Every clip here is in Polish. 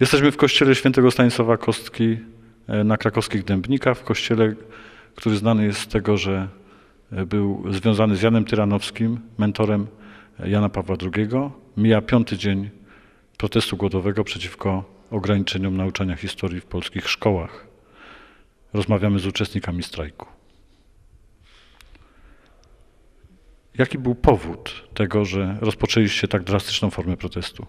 Jesteśmy w kościele świętego Stanisława Kostki e, na krakowskich Dębnikach, w kościele, który znany jest z tego, że e, był związany z Janem Tyranowskim, mentorem e, Jana Pawła II. Mija piąty dzień protestu głodowego przeciwko ograniczeniom nauczania historii w polskich szkołach. Rozmawiamy z uczestnikami strajku. Jaki był powód tego, że rozpoczęliście tak drastyczną formę protestu?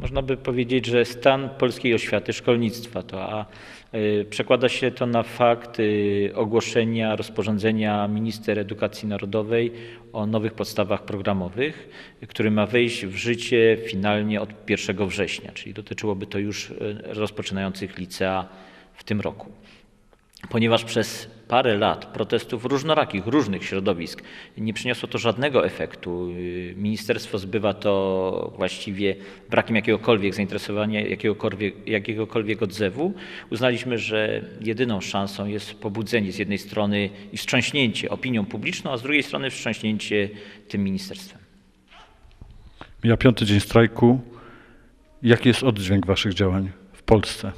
Można by powiedzieć, że stan polskiej oświaty, szkolnictwa to, a y, przekłada się to na fakt y, ogłoszenia rozporządzenia minister edukacji narodowej o nowych podstawach programowych, który ma wejść w życie finalnie od 1 września, czyli dotyczyłoby to już y, rozpoczynających licea w tym roku. Ponieważ przez parę lat protestów różnorakich, różnych środowisk nie przyniosło to żadnego efektu, ministerstwo zbywa to właściwie brakiem jakiegokolwiek zainteresowania, jakiegokolwiek, jakiegokolwiek odzewu, uznaliśmy, że jedyną szansą jest pobudzenie z jednej strony i wstrząśnięcie opinią publiczną, a z drugiej strony wstrząśnięcie tym ministerstwem. Mija piąty dzień strajku. Jaki jest oddźwięk waszych działań w Polsce?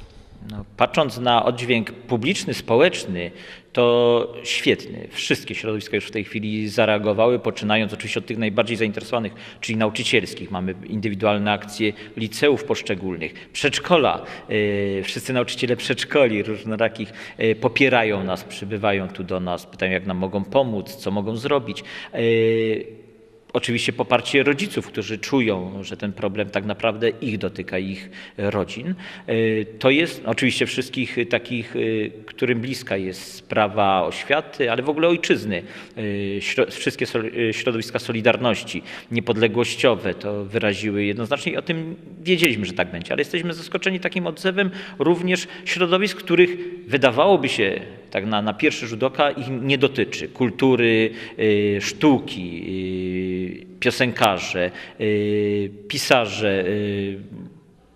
No, patrząc na oddźwięk publiczny, społeczny, to świetny. Wszystkie środowiska już w tej chwili zareagowały, poczynając oczywiście od tych najbardziej zainteresowanych, czyli nauczycielskich. Mamy indywidualne akcje liceów poszczególnych, przedszkola. Yy, Wszyscy nauczyciele przedszkoli różnorakich yy, popierają nas, przybywają tu do nas, pytają jak nam mogą pomóc, co mogą zrobić. Oczywiście poparcie rodziców, którzy czują, że ten problem tak naprawdę ich dotyka, ich rodzin. Y, To jest oczywiście wszystkich takich, y, którym bliska jest sprawa oświaty, ale w ogóle ojczyzny. Śro- Wszystkie środowiska Solidarności, niepodległościowe to wyraziły jednoznacznie i o tym wiedzieliśmy, że tak będzie, ale jesteśmy zaskoczeni takim odzewem również środowisk, których wydawałoby się tak na, na pierwszy rzut oka ich nie dotyczy. Kultury, y, sztuki, y, piosenkarze, y, pisarze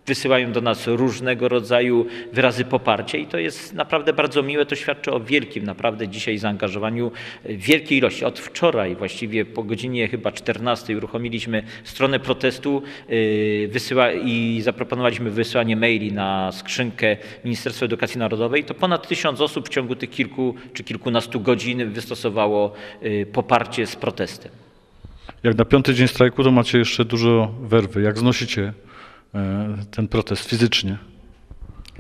wysyłają do nas różnego rodzaju wyrazy poparcia i to jest naprawdę bardzo miłe. To świadczy o wielkim naprawdę dzisiaj zaangażowaniu y, wielkiej ilości. Od wczoraj właściwie po godzinie chyba 14 uruchomiliśmy stronę protestu y, wysyła i zaproponowaliśmy wysłanie maili na skrzynkę Ministerstwa Edukacji Narodowej. To ponad tysiąc osób w ciągu tych kilku czy kilkunastu godzin wystosowało y, poparcie z protestem. Jak na piąty dzień strajku, to macie jeszcze dużo werwy. Jak znosicie e, ten protest fizycznie?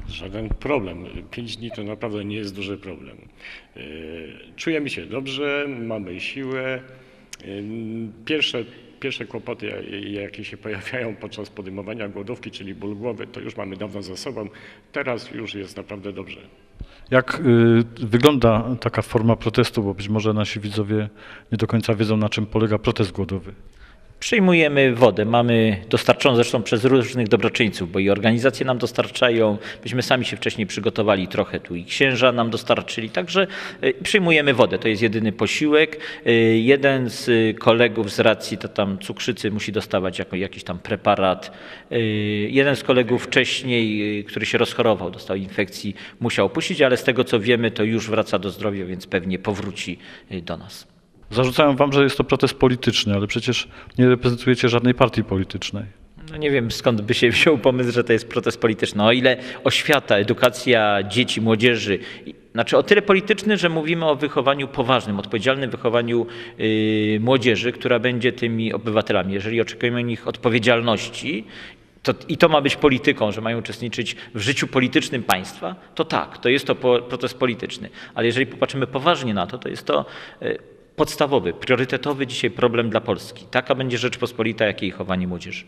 Żaden problem. Pięć dni to naprawdę nie jest duży problem. Yy, Czujemy się dobrze, mamy siłę. Yy, Pierwsze, pierwsze kłopoty, ja- jakie się pojawiają podczas podejmowania głodówki, czyli ból głowy, to już mamy dawno za sobą. Teraz już jest naprawdę dobrze. Jak y, wygląda taka forma protestu, bo być może nasi widzowie nie do końca wiedzą, na czym polega protest głodowy. Przyjmujemy wodę. Mamy dostarczoną zresztą przez różnych dobroczyńców, bo i organizacje nam dostarczają. Myśmy sami się wcześniej przygotowali trochę tu i księża nam dostarczyli. Także y, przyjmujemy wodę. To jest jedyny posiłek. Y, Jeden z y, kolegów z racji to tam cukrzycy musi dostawać jako, jakiś tam preparat. Jeden z kolegów wcześniej, który się rozchorował, dostał infekcji, musiał opuścić, ale z tego co wiemy, to już wraca do zdrowia, więc pewnie powróci do nas. Zarzucają wam, że jest to protest polityczny, ale przecież nie reprezentujecie żadnej partii politycznej. No nie wiem skąd by się wziął pomysł, że to jest protest polityczny. O ile oświata, edukacja dzieci, młodzieży, znaczy o tyle polityczny, że mówimy o wychowaniu poważnym, odpowiedzialnym wychowaniu yy, młodzieży, która będzie tymi obywatelami. Jeżeli oczekujemy od nich odpowiedzialności, to, i to ma być polityką, że mają uczestniczyć w życiu politycznym państwa, to tak, to jest to po, protest polityczny. Ale jeżeli popatrzymy poważnie na to, to jest to yy, podstawowy, priorytetowy dzisiaj problem dla Polski. Taka będzie Rzeczpospolita, jak jej chowanie młodzieży.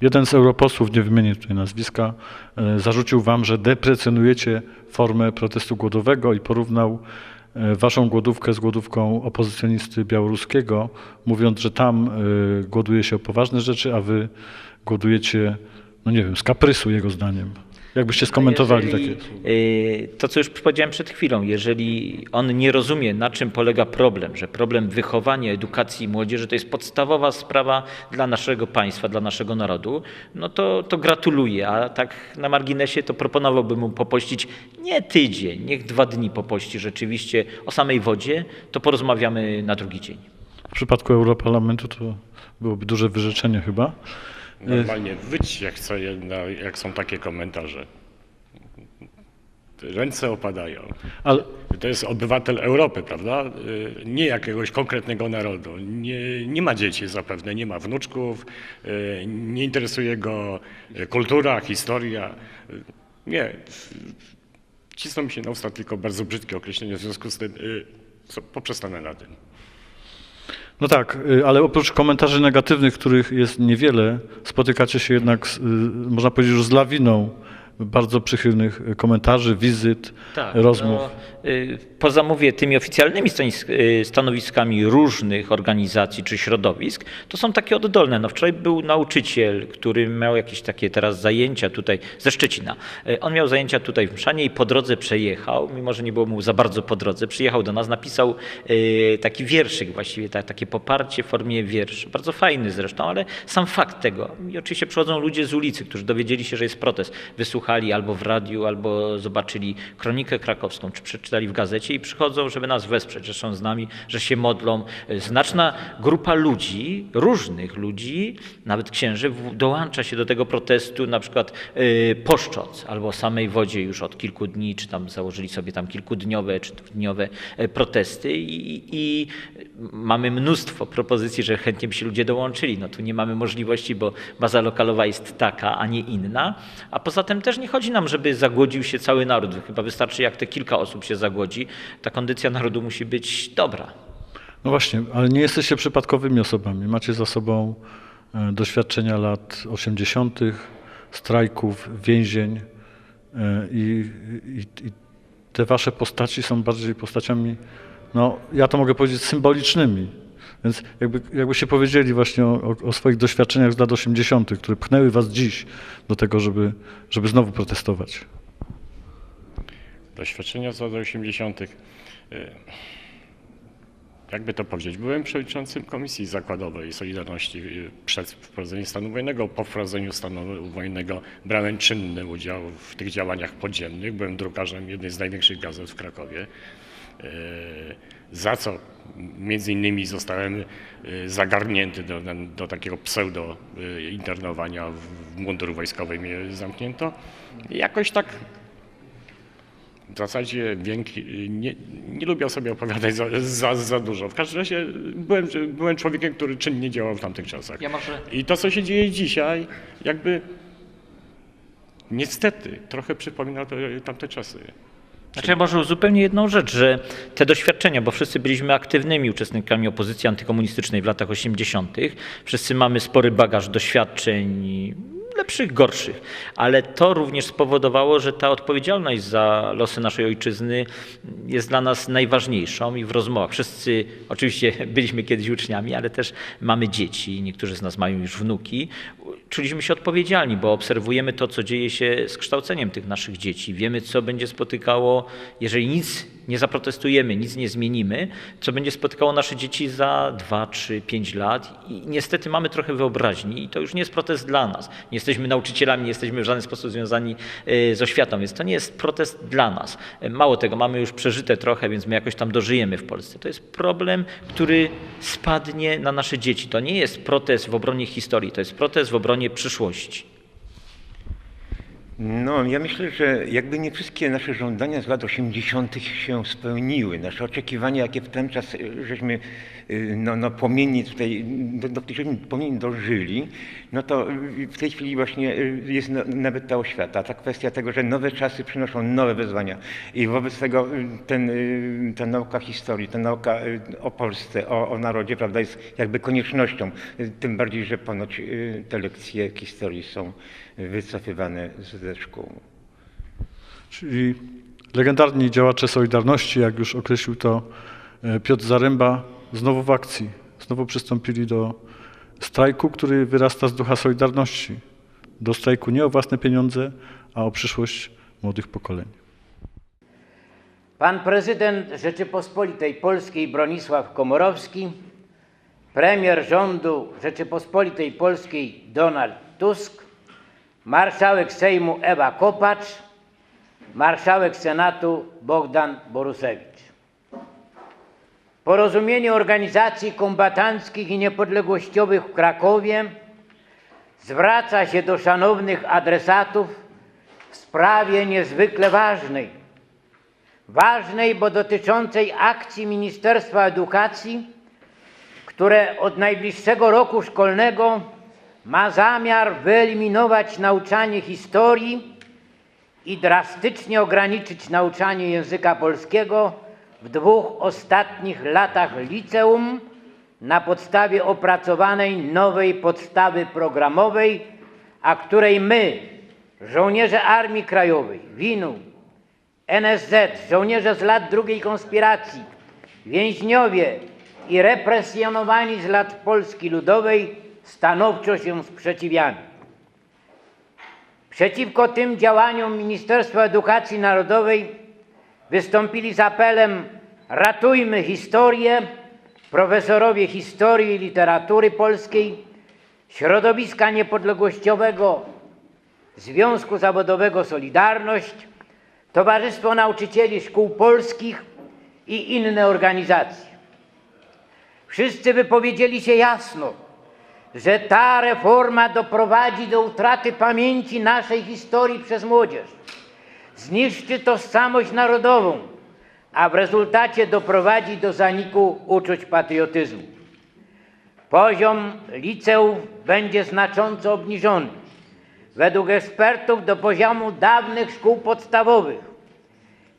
Jeden z europosłów, nie wymienię tutaj nazwiska, e, zarzucił wam, że deprecjonujecie formę protestu głodowego i porównał e, waszą głodówkę z głodówką opozycjonisty białoruskiego, mówiąc, że tam e, głoduje się o poważne rzeczy, a wy głodujecie, no nie wiem, z kaprysu jego zdaniem. Jakbyście skomentowali Jeżeli, takie y, To, co już powiedziałem przed chwilą, jeżeli on nie rozumie, na czym polega problem, że problem wychowania, edukacji młodzieży to jest podstawowa sprawa dla naszego państwa, dla naszego narodu, no to, to gratuluję. A tak na marginesie to proponowałbym mu popościć nie tydzień, niech dwa dni popości rzeczywiście o samej wodzie, to porozmawiamy na drugi dzień. W przypadku Europarlamentu to byłoby duże wyrzeczenie chyba. Normalnie wyć jak chce, jak- jak są takie komentarze. Ręce opadają. Ale, To jest obywatel Europy, prawda? Y, Nie jakiegoś konkretnego narodu. Nie, nie ma dzieci zapewne, nie ma wnuczków, y, nie interesuje go y, kultura, historia. Nie. Cisną mi się na usta tylko bardzo brzydkie określenie, w związku z tym poprzestanę na tym. No tak, y, ale oprócz komentarzy negatywnych, których jest niewiele, spotykacie się jednak, z, y, można powiedzieć, już z lawiną bardzo przychylnych komentarzy, wizyt, rozmów. No, y, poza mówię tymi oficjalnymi y, stanowiskami różnych organizacji czy środowisk, to są takie oddolne. No wczoraj był nauczyciel, który miał jakieś takie teraz zajęcia tutaj ze Szczecina. Y, On miał zajęcia tutaj w Mszanie i po drodze przejechał, mimo że nie było mu za bardzo po drodze, przyjechał do nas, napisał taki wierszyk właściwie, ta, takie poparcie w formie wiersza. Bardzo fajny zresztą, ale sam fakt tego. I oczywiście przychodzą ludzie z ulicy, którzy dowiedzieli się, że jest protest. Wysłuchali albo w radiu, albo zobaczyli kronikę krakowską, czy przeczytali w gazecie i przychodzą, żeby nas wesprzeć, że są z nami, że się modlą. Znaczna grupa ludzi, różnych ludzi, nawet księży, dołącza się do tego protestu, na przykład y, Poszczoc albo samej wodzie już od kilku dni, czy tam założyli sobie tam kilkudniowe czy dwudniowe e, protesty i, i mamy mnóstwo propozycji, że chętnie by się ludzie dołączyli. No tu nie mamy możliwości, bo baza lokalowa jest taka, a nie inna. A poza tym też nie chodzi nam, żeby zagłodził się cały naród. Chyba wystarczy, jak te kilka osób się zagłodzi. Ta kondycja narodu musi być dobra. No właśnie, ale nie jesteście przypadkowymi osobami. Macie za sobą e, doświadczenia lat 80., strajków, więzień e, i, i, i te wasze postaci są bardziej postaciami, no ja to mogę powiedzieć, symbolicznymi. Więc jakby, jakbyście powiedzieli właśnie o, o, o swoich doświadczeniach z lat 80., które pchnęły was dziś do tego, żeby, żeby znowu protestować. Doświadczenia z lat 80. y, Jakby to powiedzieć, byłem przewodniczącym Komisji Zakładowej Solidarności y, przed wprowadzeniem stanu wojennego. Po wprowadzeniu stanu wojennego brałem czynny udział w tych działaniach podziemnych. Byłem drukarzem jednej z największych gazet w Krakowie. y, Za co między innymi zostałem y, zagarnięty do, do takiego pseudo y, internowania w mundur wojskowy mnie zamknięto. I jakoś tak w zasadzie nie, nie lubię sobie opowiadać za, za, za dużo. W każdym razie byłem, byłem człowiekiem, który czynnie działał w tamtych czasach. Ja może- I to, co się dzieje dzisiaj, jakby niestety trochę przypomina to, tamte czasy. Znaczy ja może zupełnie jedną rzecz, że te doświadczenia, bo wszyscy byliśmy aktywnymi uczestnikami opozycji antykomunistycznej w latach 80., wszyscy mamy spory bagaż doświadczeń lepszych, gorszych, ale to również spowodowało, że ta odpowiedzialność za losy naszej ojczyzny jest dla nas najważniejszą i w rozmowach wszyscy, oczywiście byliśmy kiedyś uczniami, ale też mamy dzieci, niektórzy z nas mają już wnuki, czuliśmy się odpowiedzialni, bo obserwujemy to, co dzieje się z kształceniem tych naszych dzieci. Wiemy, co będzie spotykało, jeżeli nic nie zaprotestujemy, nic nie zmienimy, co będzie spotykało nasze dzieci za 2, 3, 5 lat. I niestety mamy trochę wyobraźni i to już nie jest protest dla nas. Nie jesteśmy nauczycielami, nie jesteśmy w żaden sposób związani y, z oświatą, więc to nie jest protest dla nas. Y, Mało tego, mamy już przeżyte trochę, więc my jakoś tam dożyjemy w Polsce. To jest problem, który spadnie na nasze dzieci. To nie jest protest w obronie historii, to jest protest w obronie przyszłości. No, ja myślę, że jakby nie wszystkie nasze żądania z lat 80. się spełniły, nasze oczekiwania, jakie w ten czas y, żeśmy no, no, płomiennie tutaj, do, do których żeśmy płomiennie dożyli, no to y, w tej chwili właśnie y, jest na- nawet ta oświata, ta kwestia tego, że nowe czasy przynoszą nowe wyzwania. I wobec tego y, ten, y, ta nauka historii, ta nauka y, o Polsce, o, o narodzie, prawda, jest jakby koniecznością, Y, tym bardziej, że ponoć y, te lekcje historii są wycofywane ze szkół. Czyli legendarni działacze Solidarności, jak już określił to Piotr Zaręba, znowu w akcji. Znowu przystąpili do strajku, który wyrasta z ducha Solidarności. Do strajku nie o własne pieniądze, a o przyszłość młodych pokoleń. Pan prezydent Rzeczypospolitej Polskiej Bronisław Komorowski, premier rządu Rzeczypospolitej Polskiej Donald Tusk, marszałek Sejmu Ewa Kopacz, marszałek Senatu Bogdan Borusewicz. Porozumienie Organizacji Kombatanckich i Niepodległościowych w Krakowie zwraca się do szanownych adresatów w sprawie niezwykle ważnej. Ważnej, bo dotyczącej akcji Ministerstwa Edukacji, które od najbliższego roku szkolnego ma zamiar wyeliminować nauczanie historii i drastycznie ograniczyć nauczanie języka polskiego w dwóch ostatnich latach liceum na podstawie opracowanej nowej podstawy programowej, a której my, żołnierze Armii Krajowej, WINU, NSZ, żołnierze z lat drugiej konspiracji, więźniowie i represjonowani z lat Polski Ludowej stanowczo się sprzeciwiamy. Przeciwko tym działaniom Ministerstwa Edukacji Narodowej wystąpili z apelem Ratujmy historię, profesorowie historii i literatury polskiej, środowiska niepodległościowego Związku Zawodowego Solidarność, Towarzystwo Nauczycieli Szkół Polskich i inne organizacje. Wszyscy wypowiedzieli się jasno, że ta reforma doprowadzi do utraty pamięci naszej historii przez młodzież, zniszczy tożsamość narodową, a w rezultacie doprowadzi do zaniku uczuć patriotyzmu. Poziom liceów będzie znacząco obniżony. Według ekspertów do poziomu dawnych szkół podstawowych.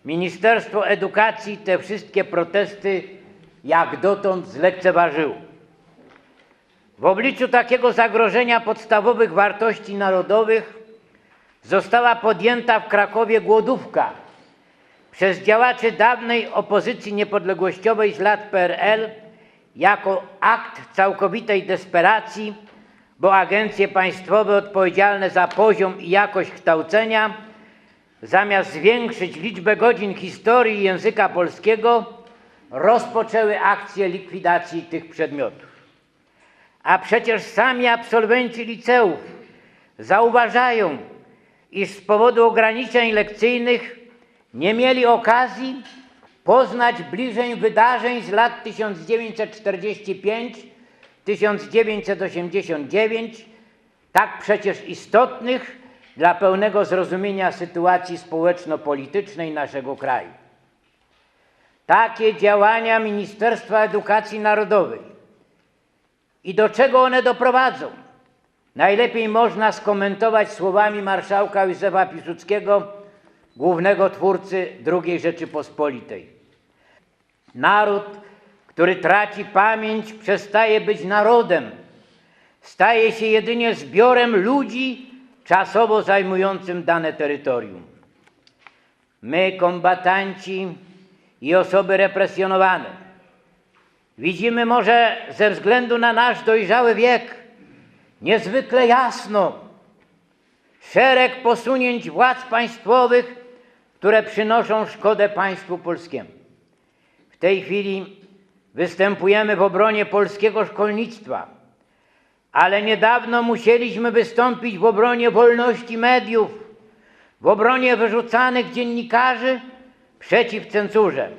Ministerstwo Edukacji te wszystkie protesty jak dotąd zlekceważyło. W obliczu takiego zagrożenia podstawowych wartości narodowych została podjęta w Krakowie głodówka przez działaczy dawnej opozycji niepodległościowej z lat PRL jako akt całkowitej desperacji, bo agencje państwowe odpowiedzialne za poziom i jakość kształcenia zamiast zwiększyć liczbę godzin historii języka polskiego, rozpoczęły akcję likwidacji tych przedmiotów. A przecież sami absolwenci liceów zauważają, iż z powodu ograniczeń lekcyjnych nie mieli okazji poznać bliżej wydarzeń z lat 1945-1989, tak przecież istotnych dla pełnego zrozumienia sytuacji społeczno-politycznej naszego kraju. Takie działania Ministerstwa Edukacji Narodowej i do czego one doprowadzą? Najlepiej można skomentować słowami marszałka Józefa Piłsudskiego, głównego twórcy II Rzeczypospolitej. Naród, który traci pamięć, przestaje być narodem. Staje się jedynie zbiorem ludzi czasowo zajmującym dane terytorium. My, kombatanci i osoby represjonowane, widzimy może ze względu na nasz dojrzały wiek niezwykle jasno szereg posunięć władz państwowych, które przynoszą szkodę państwu polskiemu. W tej chwili występujemy w obronie polskiego szkolnictwa, ale niedawno musieliśmy wystąpić w obronie wolności mediów, w obronie wyrzucanych dziennikarzy przeciw cenzurze.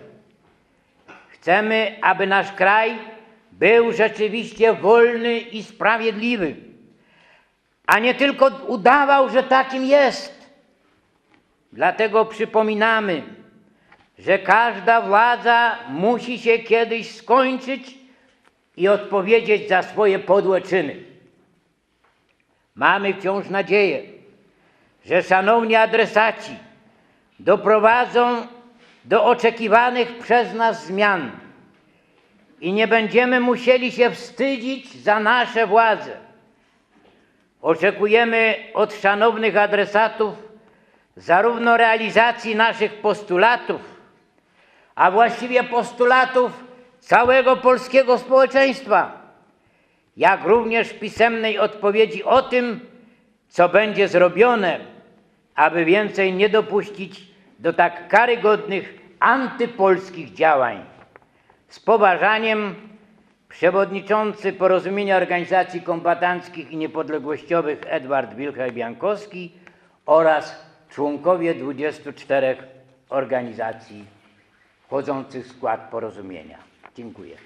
Chcemy, aby nasz kraj był rzeczywiście wolny i sprawiedliwy, a nie tylko udawał, że takim jest. Dlatego przypominamy, że każda władza musi się kiedyś skończyć i odpowiedzieć za swoje podłe czyny. Mamy wciąż nadzieję, że szanowni adresaci doprowadzą do oczekiwanych przez nas zmian i nie będziemy musieli się wstydzić za nasze władze. Oczekujemy od szanownych adresatów zarówno realizacji naszych postulatów, a właściwie postulatów całego polskiego społeczeństwa, jak również pisemnej odpowiedzi o tym, co będzie zrobione, aby więcej nie dopuścić do tak karygodnych antypolskich działań. Z poważaniem przewodniczący Porozumienia Organizacji Kombatanckich i Niepodległościowych Edward Wilhelm-Jankowski oraz członkowie 24 organizacji wchodzących w skład porozumienia. Dziękuję.